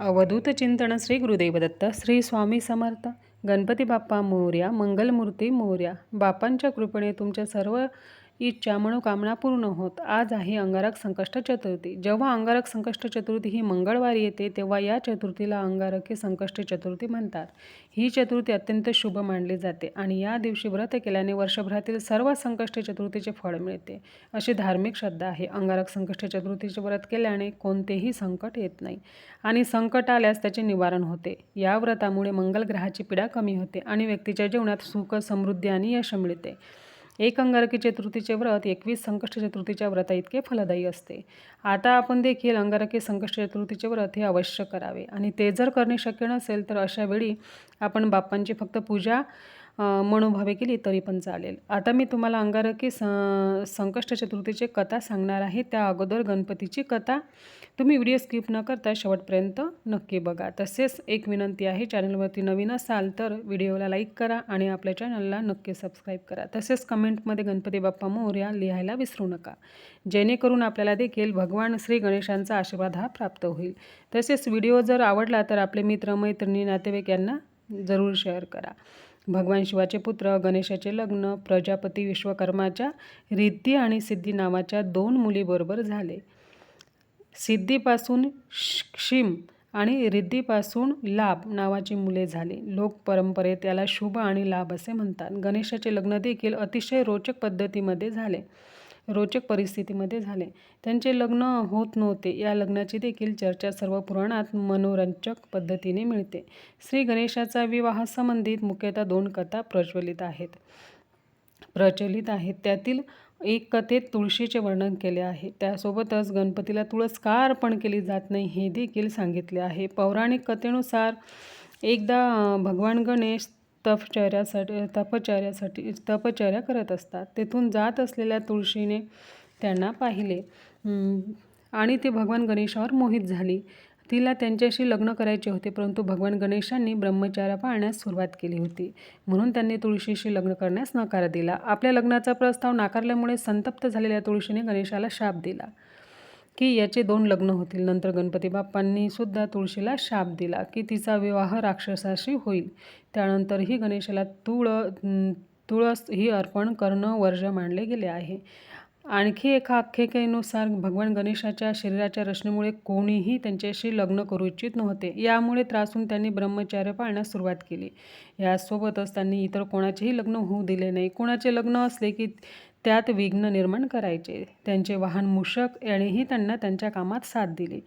अवधूत चिंतन श्री गुरुदेवदत्त श्री स्वामी समर्थ गणपती बाप्पा मोर्या मंगलमूर्ती मोर्या बापांच्या कृपेने तुमच्या सर्व इच्छा मनोकामना पूर्ण होत. आज आहे अंगारक संकष्ट चतुर्थी. जेव्हा अंगारक संकष्ट चतुर्थी ही मंगळवारी येते तेव्हा या चतुर्थीला अंगारकी संकष्ट चतुर्थी म्हणतात. ही चतुर्थी अत्यंत शुभ मानली जाते आणि या दिवशी व्रत केल्याने वर्षभरातील सर्व संकष्ट चतुर्थीचे फळ मिळते. अशी धार्मिक श्रद्धा आहे. अंगारक संकष्ट चतुर्थीचे व्रत केल्याने कोणतेही संकट येत नाही आणि संकट आल्यास त्याचे निवारण होते. या व्रतामुळे मंगल ग्रहाची पीडा कमी होते आणि व्यक्तीच्या जीवनात सुख समृद्धी आणि यश मिळते. एक अंगारकी चतुर्थीचे व्रत एकवीस संकष्ट चतुर्थीच्या व्रता इतके फलदायी असते. आता आपण देखील अंगारकी संकष्ट चतुर्थीचे व्रत हे अवश्य करावे. आणि ते जर करणे शक्य नसेल तर अशा वेळी आपण बाप्पांची फक्त पूजा मनोभावे केली तरी पण चालेल. आता मी तुम्हाला अंगारकी स संकष्ट चतुर्थीची कथा सांगणार आहे. त्या अगोदर गणपतीची कथा तुम्ही व्हिडिओ स्किप न करता शेवटपर्यंत नक्की बघा. तसेच एक विनंती आहे चॅनलवरती नवीन असाल तर व्हिडिओला लाईक करा आणि आपल्या चॅनलला नक्की सबस्क्राईब करा. तसेच कमेंटमध्ये गणपती बाप्पा मोर्या लिहायला विसरू नका. जेणेकरून आपल्याला देखील भगवान श्री गणेशांचा आशीर्वाद हा प्राप्त होईल. तसेच व्हिडिओ जर आवडला तर आपले मित्र मैत्रिणी नातेवाईक यांना जरूर शेअर करा. भगवान शिवाचे पुत्र गणेशाचे लग्न प्रजापती विश्वकर्माच्या रिद्धी आणि सिद्धी नावाच्या दोन मुलीबरोबर झाले. सिद्धीपासून क्षीम आणि रिद्धीपासून लाभ नावाची मुले झाली. लोक परंपरेत त्याला शुभ आणि लाभ असे म्हणतात. गणेशाचे लग्न देखील अतिशय रोचक पद्धतीमध्ये झाले. रोचक परिस्थितीमध्ये झाले. त्यांचे लग्न होत नव्हते. या लग्नाची देखील चर्चा सर्व पुराणात मनोरंजक पद्धतीने मिळते. श्री गणेशाचा विवाह संबंधित मुख्यतः दोन कथा प्रज्वलित आहेत. प्रचलित आहेत. त्यातील एक कथेत तुळशीचे वर्णन केले आहे. त्यासोबतच गणपतीला तुळस का अर्पण केली जात नाही हे देखील सांगितले आहे. पौराणिक कथेनुसार एकदा भगवान गणेश तपचर्यासाठी तपचर्यासाठी तपचर्या करत असतात. तेथून जात असलेल्या तुळशीने त्यांना पाहिले. आणि ते भगवान गणेशावर मोहित झाली. तिला त्यांच्याशी लग्न करायचे होते परंतु भगवान गणेशांनी ब्रह्मचार्य पाळण्यास सुरुवात केली होती. म्हणून त्यांनी तुळशीशी लग्न करण्यास नकार दिला. आपल्या लग्नाचा प्रस्ताव नाकारल्यामुळे संतप्त झालेल्या तुळशीने गणेशाला शाप दिला. की याचे दोन लग्न होतील. नंतर गणपती बाप्पांनी सुद्धा तुळशीला शाप दिला की तिचा विवाह राक्षसाशी होईल. त्यानंतरही गणेशाला तुळ तुळस ही अर्पण करणं वर्ज मानले गेले आहे. आणखी एका आख्यायिकेनुसार भगवान गणेशाच्या शरीराच्या रचनेमुळे कोणीही त्यांच्याशी लग्न करू इच्छित नव्हते. यामुळे त्रासून त्यांनी ब्रह्मचार्य पाळण्यास सुरुवात केली. यासोबतच त्यांनी इतर कोणाचेही लग्न होऊ दिले नाही. कोणाचे लग्न असले की त्यात विघ्न निर्माण करायचे. त्यांचे वाहन मूषक यानेही त्यांना त्यांच्या कामात साथ दिली.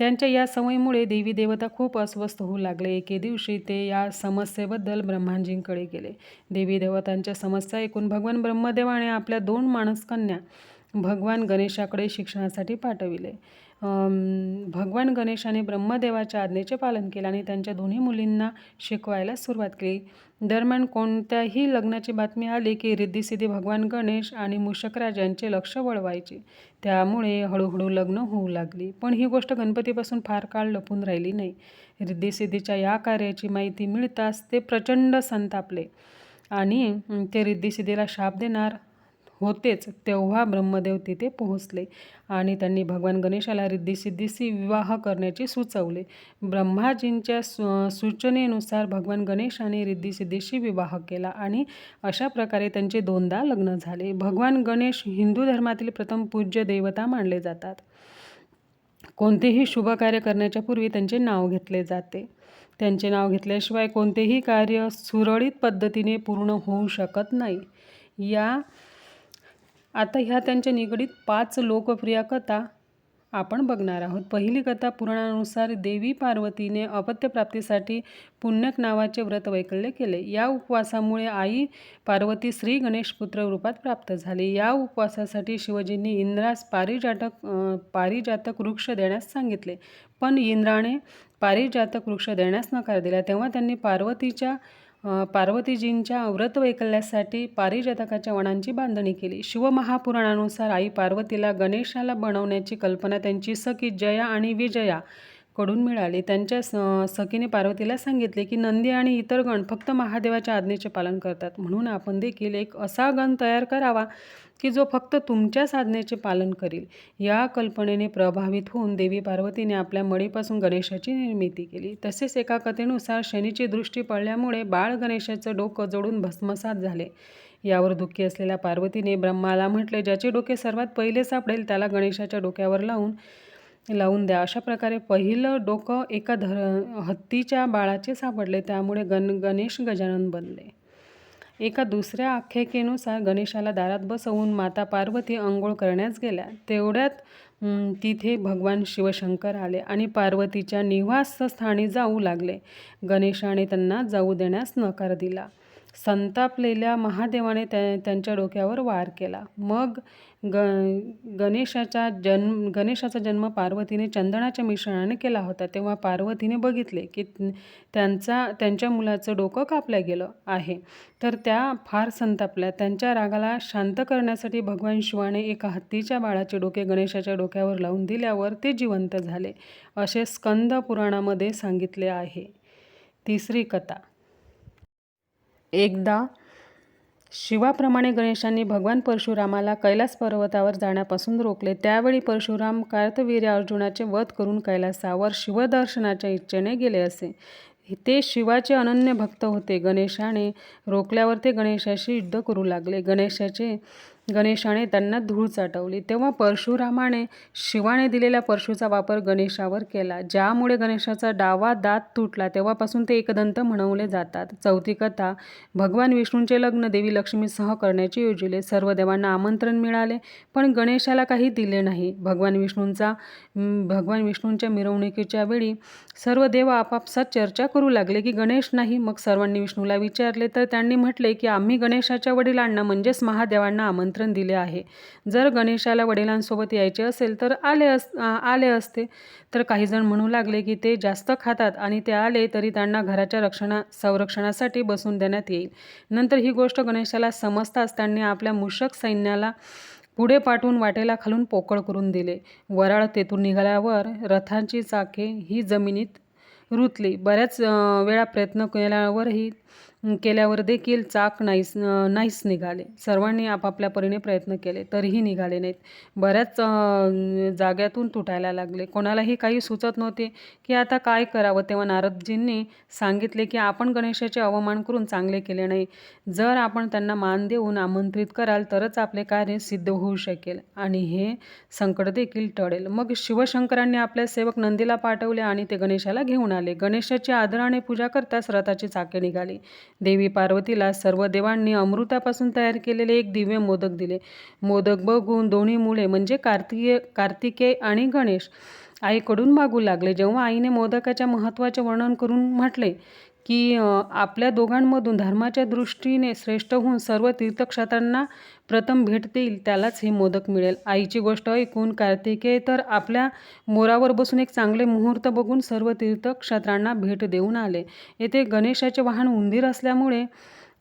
त्यांच्या या सवयीमुळे देवी देवता खूप अस्वस्थ होऊ लागले. एके दिवशी ते या समस्येबद्दल ब्रह्मांजींकडे गेले. देवी देवतांच्या समस्या ऐकून भगवान ब्रह्मदेवाने आपल्या दोन माणसकन्या भगवान गणेशाकडे शिक्षणासाठी पाठविले. भगवान गणेशाने ब्रह्मदेवाच्या आज्ञेचे पालन केले आणि त्यांच्या दोन्ही मुलींना शिकवायला सुरुवात केली. दरम्यान कोणत्याही लग्नाची बातमी आली की रिद्धिसिद्धी भगवान गणेश आणि मुशकराज यांचे लक्ष वळवायचे. त्यामुळे हळूहळू लग्न होऊ लागली. पण ही गोष्ट गणपतीपासून फार काळ लपून राहिली नाही. रिद्धिसिद्धीच्या या कार्याची माहिती मिळताच ते प्रचंड संतापले आणि ते रिद्धिसिद्धीला शाप देणार होतेच तेव्हा ब्रह्मदेव तिथे पोहोचले आणि त्यांनी भगवान गणेशाला रिद्धिसिद्धीशी विवाह करण्याचे सुचवले. ब्रह्माजींच्या सु सूचनेनुसार भगवान गणेशाने रिद्धिसिद्धीशी विवाह केला आणि अशा प्रकारे त्यांचे दोनदा लग्न झाले. भगवान गणेश हिंदू धर्मातील प्रथम पूज्य देवता मानले जातात. कोणतेही शुभ कार्य करण्याच्या पूर्वी त्यांचे नाव घेतले जाते. त्यांचे नाव घेतल्याशिवाय कोणतेही कार्य सुरळीत पद्धतीने पूर्ण होऊ शकत नाही. या आता ह्या त्यांच्या निगडीत पाच लोकप्रिय कथा आपण बघणार आहोत. पहिली कथा पुराणानुसार देवी पार्वतीने अपत्यप्राप्तीसाठी पुण्यक नावाचे व्रत वैकल्य केले. या उपवासामुळे आई पार्वती श्री गणेश पुत्र रूपात प्राप्त झाली. या उपवासासाठी शिवजींनी इंद्रास पारिजातक पारिजातक वृक्ष देण्यास सांगितले. पण इंद्राने पारिजातक वृक्ष देण्यास नकार दिला. तेव्हा त्यांनी पार्वतीच्या पार्वतीजींच्या व्रत वैकल्यासाठी पारिजातकाच्या वनांची बांधणी केली. शिवमहापुराणानुसार आई पार्वतीला गणेशाला बनवण्याची कल्पना त्यांची सखी जया आणि विजया कडून मिळाली. त्यांच्या स सखीने पार्वतीला सांगितले की नंदी आणि इतर गण फक्त महादेवाच्या आज्ञेचे पालन करतात. म्हणून आपण देखील एक असा गण तयार करावा की जो फक्त तुमच्याच आज्ञेचे पालन करील. या कल्पनेने प्रभावित होऊन देवी पार्वतीने आपल्या मळीपासून गणेशाची निर्मिती केली. तसेच एका कथेनुसार शनीची दृष्टी पडल्यामुळे बाळ गणेशाचं डोकं जोडून भस्मसात झाले. यावर दुःखी असलेल्या पार्वतीने ब्रह्माला म्हटले ज्याचे डोके सर्वात पहिले सापडेल त्याला गणेशाच्या डोक्यावर लावून लावून द्या. अशा प्रकारे पहिलं डोकं एका धर हत्तीच्या बाळाचे सापडले. त्यामुळे गण गणेश गजानन बनले. एका दुसऱ्या आख्यायिकेनुसार गणेशाला दारात बसवून माता पार्वती अंघोळ करण्यास गेल्या. तेवढ्यात तिथे भगवान शिवशंकर आले आणि पार्वतीच्या निवासस्थानी जाऊ लागले. गणेशाने त्यांना जाऊ देण्यास नकार दिला. संतापलेल्या महादेवाने त्या त्यांच्या डोक्यावर वार केला. मग ग गणेशाचा जन्म गणेशाचा जन्म पार्वतीने चंदनाच्या मिश्रणाने केला होता. तेव्हा पार्वतीने बघितले की त्यांचा त्यांच्या मुलाचं डोकं कापलं गेलं आहे. तर त्या फार संतापल्या. त्यांच्या रागाला शांत करण्यासाठी भगवान शिवाने एका हत्तीच्या बाळाचे डोके गणेशाच्या डोक्यावर लावून दिल्यावर ते जिवंत झाले असे स्कंद पुराणामध्ये सांगितले आहे. तिसरी कथा. एकदा शिवाप्रमाणे गणेशांनी भगवान परशुरामाला कैलास पर्वतावर जाण्यापासून रोखले. त्यावेळी परशुराम कार्तवीर्य अर्जुनाचे वध करून कैलासावर शिवदर्शनाच्या इच्छेने गेले असे. ते शिवाचे अनन्य भक्त होते. गणेशाने रोखल्यावर ते गणेशाशी युद्ध करू लागले. गणेशाचे गणेशाने त्यांना धूळ चाटवली. तेव्हा परशुरामाने शिवाने दिलेल्या परशूचा वापर गणेशावर केला. ज्यामुळे गणेशाचा डावा दात तुटला तेव्हापासून ते एकदंत म्हणवले जातात. चौथी कथा भगवान विष्णूंचे लग्न देवी लक्ष्मीसह करण्याचे योजिले. सर्व देवांना आमंत्रण मिळाले पण गणेशाला काही दिले नाही. भगवान विष्णूंचा भगवान विष्णूंच्या मिरवणुकीच्या वेळी सर्व देव आपापसात चर्चा करू लागले की गणेश नाही. मग सर्वांनी विष्णूला विचारले तर त्यांनी म्हटले की आम्ही गणेशाच्या वडिलांना म्हणजेच महादेवांना आमंत्रण दिले आहे. जर गणेशाला वडिलांसोबत यायचे असेल तर आले अस आले असते. तर काहीजण म्हणू लागले की ते जास्त खातात आणि ते आले तरी त्यांना घराच्या रक्षणा संरक्षणासाठी बसून देण्यात येईल. नंतर ही गोष्ट गणेशाला समजताच त्यांनी आपल्या मूषक सैन्याला पुढे पाठवून वाटेला खालून पोकळ करून दिले. वराळ तेथून निघाल्यावर रथांची चाके ही जमिनीत रुतली. बऱ्याच वेळा प्रयत्न केल्यावरही केल्यावर देखील चाक नाहीस नाहीच निघाले. सर्वांनी आपापल्या परीने प्रयत्न केले तरीही निघाले नाहीत. बऱ्याच जाग्यातून तुटायला लागले. कोणालाही काही सुचत नव्हते की आता काय करावं. तेव्हा नारदजींनी सांगितले की आपण गणेशाचे अवमान करून चांगले केले नाही. जर आपण त्यांना मान देऊन आमंत्रित कराल तरच आपले कार्य सिद्ध होऊ शकेल. आणि हे संकट देखील टळेल. मग शिवशंकरांनी आपल्या सेवक नंदीला पाठवले आणि ते गणेशाला घेऊन आले. गणेशाची आदराने पूजा करताच रथाची चाके निघाली. देवी पार्वतीला सर्व देवांनी अमृतापासून तयार केलेले एक दिव्य मोदक दिले. मोदक बघून दोन्ही मुले म्हणजे कार्तिके कार्तिकेय आणि गणेश आईकडून मागू लागले. जेव्हा आईने मोदकाच्या महत्त्वाचे वर्णन करून म्हटले की आपल्या दोघांमधून धर्माच्या दृष्टीने श्रेष्ठ होऊन सर्व तीर्थक्षेत्रांना प्रथम भेट देईल त्यालाच हे मोदक मिळेल. आईची गोष्ट ऐकून कार्तिकेय तर आपल्या मोरावर बसून एक चांगले मुहूर्त बघून सर्व तीर्थक्षेत्रांना भेट देऊन आले. येथे गणेशाचे वाहन उंदीर असल्यामुळे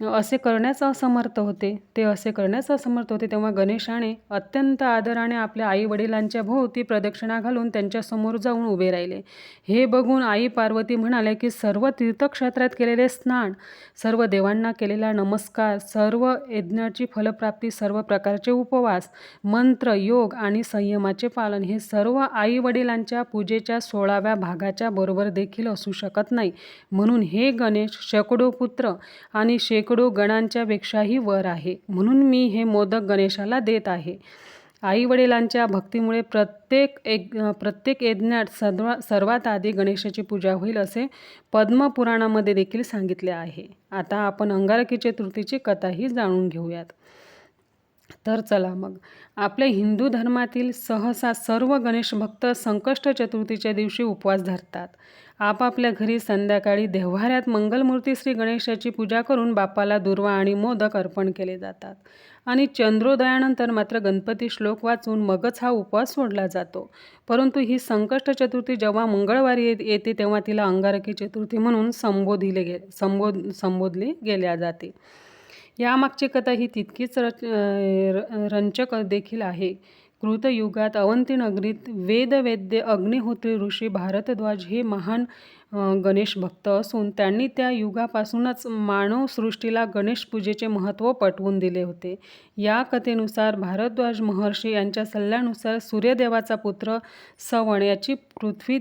असे करण्यास असमर्थ होते. ते असे करण्यास असमर्थ होते तेव्हा गणेशाने अत्यंत आदराने आपल्या आई वडिलांच्या भोवती प्रदक्षिणा घालून त्यांच्यासमोर जाऊन उभे राहिले. हे बघून आई पार्वती म्हणाले की सर्व तीर्थक्षेत्रात केलेले स्नान सर्व देवांना केलेला नमस्कार सर्व यज्ञाची फलप्राप्ती सर्व प्रकारचे उपवास मंत्र योग आणि संयमाचे पालन हे सर्व आई वडिलांच्या पूजेच्या सोळाव्या भागाच्या बरोबर देखील असू शकत नाही. म्हणून हे गणेश शेकडो पुत्र आणि शेक शेकडो गणांच्या पेक्षाही वर आहे. म्हणून मी हे मोदक गणेशाला देत आहे. आई वडिलांच्या भक्तीमुळे प्रत्येक एक प्रत्येक यज्ञात सर्वा सर्वात आधी गणेशाची पूजा होईल असे पद्मपुराणामध्ये देखील सांगितले आहे. आता आपण अंगारकी चतुर्थीची कथाही जाणून घेऊयात. तर चला मग. आपल्या हिंदू धर्मातील सहसा सर्व गणेश भक्त संकष्ट चतुर्थीच्या दिवशी उपवास धरतात. आपापल्या घरी संध्याकाळी देव्हाऱ्यात मंगलमूर्ती श्री गणेशाची पूजा करून बापाला दुर्वा आणि मोदक अर्पण केले जातात. आणि चंद्रोदयानंतर मात्र गणपती श्लोक वाचून मगच हा उपवास सोडला जातो. परंतु ही संकष्ट चतुर्थी जेव्हा मंगळवारी येते तेव्हा तिला अंगारकी चतुर्थी म्हणून संबोधिले गे संबोध संबोधली गेल्या जाते. यामागची कथा ही तितकीच रच रंचक देखील आहे. कृतयुगात अवंती नगरीत वेदवेद्य अग्निहोत्री ऋषी भारद्वाज हे महान गणेश भक्त असून त्यांनी त्या युगापासूनच मानवसृष्टीला गणेश पूजेचे महत्त्व पटवून दिले होते. या कथेनुसार भारद्वाज महर्षी यांच्या सल्ल्यानुसार सूर्यदेवाचा पुत्र सवण याची पृथ्वी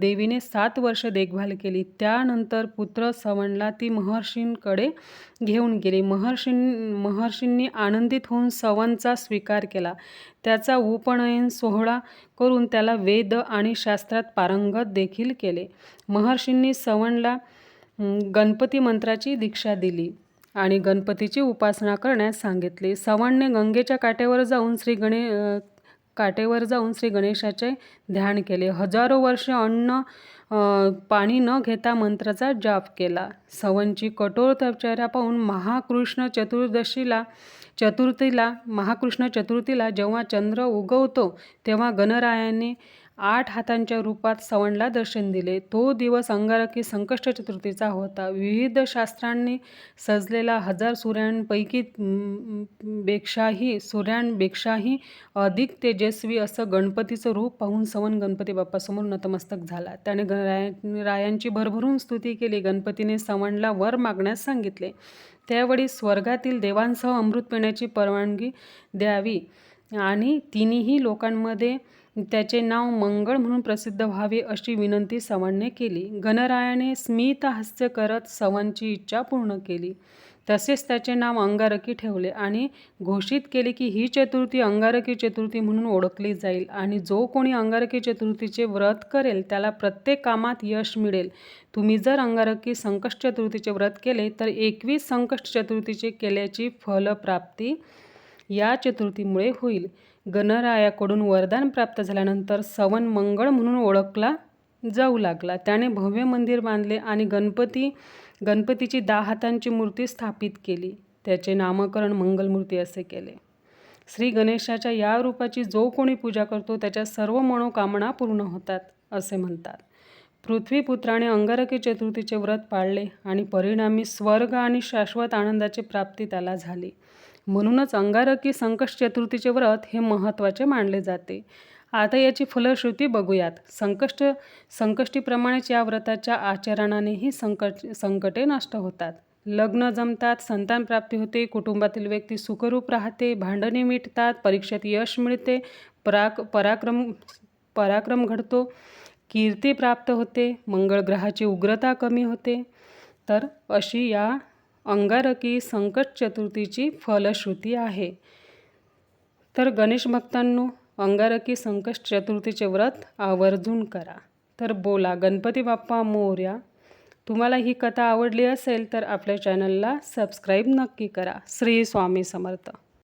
देवीने सात वर्ष देखभाल केली. त्यानंतर पुत्र सवणला ती महर्षींकडे घेऊन गेली. महर्षीं महर्षींनी आनंदित होऊन सवनचा स्वीकार केला. त्याचा उपनयन सोहळा करून त्याला वेद आणि शास्त्रात पारंगत देखील केले. महर्षींनी सवणला गणपती मंत्राची दीक्षा दिली आणि गणपतीची उपासना करण्यास सांगितले. सवणने गंगेच्या काठेवर जाऊन श्री गणे काटेवर जाऊन श्री गणेशाचे ध्यान केले. हजारो वर्ष अन्न पाणी न घेता मंत्राचा जाप केला. सवनची कठोर तपचर्या पाहून महाकृष्ण चतुर्दशीला चतुर्थीला महाकृष्ण चतुर्थीला जेव्हा चंद्र उगवतो तेव्हा गणरायाने आठ हातांच्या रूपात सवणला दर्शन दिले. तो दिवस अंगारकी संकष्ट चतुर्थीचा होता. विविध शास्त्रांनी सजलेला हजार सूर्यांपैकी पेक्षाही सूर्यांपेक्षाही अधिक तेजस्वी असं गणपतीचं रूप पाहून सवन गणपती बाप्पासमोर नतमस्तक झाला. त्याने राया रायांची भरभरून स्तुती केली. गणपतीने सवणला वर मागण्यास सांगितले. त्यावेळी स्वर्गातील देवांसह अमृत पिण्याची परवानगी द्यावी आणि तिन्ही लोकांमध्ये त्याचे नाव मंगळ म्हणून प्रसिद्ध व्हावे अशी विनंती सवणने केली. गणरायाने स्मित हास्य करत सवनची इच्छा पूर्ण केली. तसेच त्याचे नाव अंगारकी ठेवले आणि घोषित केले की ही चतुर्थी अंगारकी चतुर्थी म्हणून ओळखली जाईल आणि जो कोणी अंगारकी चतुर्थीचे व्रत करेल त्याला प्रत्येक कामात यश मिळेल. तुम्ही जर अंगारकी संकष्ट चतुर्थीचे व्रत केले तर एकवीस संकष्ट चतुर्थीचे केल्याची फलप्राप्ती या चतुर्थीमुळे होईल. गणरायाकडून वरदान प्राप्त झाल्यानंतर सवन मंगळ म्हणून ओळखला जाऊ लागला. त्याने भव्य मंदिर बांधले आणि गणपती गणपतीची दहा हातांची मूर्ती स्थापित केली. त्याचे नामकरण मंगलमूर्ती असे केले. श्री गणेशाच्या या रूपाची जो कोणी पूजा करतो त्याच्या सर्व मनोकामना पूर्ण होतात असे म्हणतात. पृथ्वीपुत्राने अंगारकी चतुर्थीचे व्रत पाळले आणि परिणामी स्वर्ग आणि शाश्वत आनंदाची प्राप्ती त्याला झाली. म्हणूनच अंगारकी संकष्ट चतुर्थीचे व्रत हे महत्त्वाचे मानले जाते. आता याची फलश्रुती बघूयात. संकष्ट संकष्टीप्रमाणेच या व्रताच्या आचरणानेही संकट संकटे नष्ट होतात. लग्न जमतात संतान प्राप्ती होते कुटुंबातील व्यक्ती सुखरूप राहते भांडणे मिटतात परीक्षेत यश मिळते पराक पराक्रम पराक्रम घडतो कीर्ती प्राप्त होते मंगळ ग्रहाची उग्रता कमी होते. तर अशी या अंगारकी संकट चतुर्थीची फलश्रुती आहे. तर गणेश भक्तांनो अंगारकी संकट चतुर्थीचे व्रत आवर्जून करा. तर बोला गणपती बाप्पा मोर्या तुम्हाला ही कथा आवडली असेल तर आपल्या चॅनलला सबस्क्राईब नक्की करा. श्री स्वामी समर्थ.